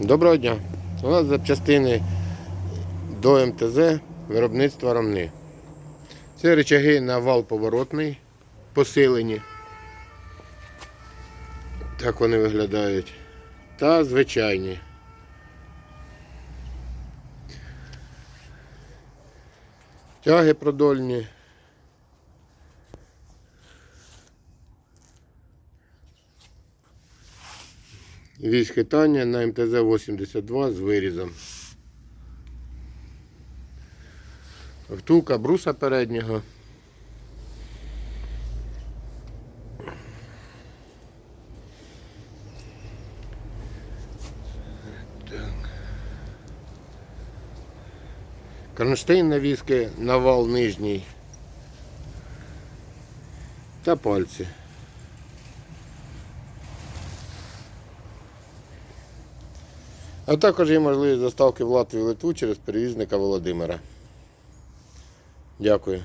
Доброго дня. У нас запчастини до МТЗ виробництва рамни. Це речаги на вал поворотний, посилені. Так вони виглядають. Та звичайні. Тяги продольні. Вісь хитання на МТЗ-82 з вирізом. Втулка бруса переднього. Кронштейн навіски на вал нижній. Та пальці. А також є можливість доставки в Латвію Литву через перевізника Володимира. Дякую.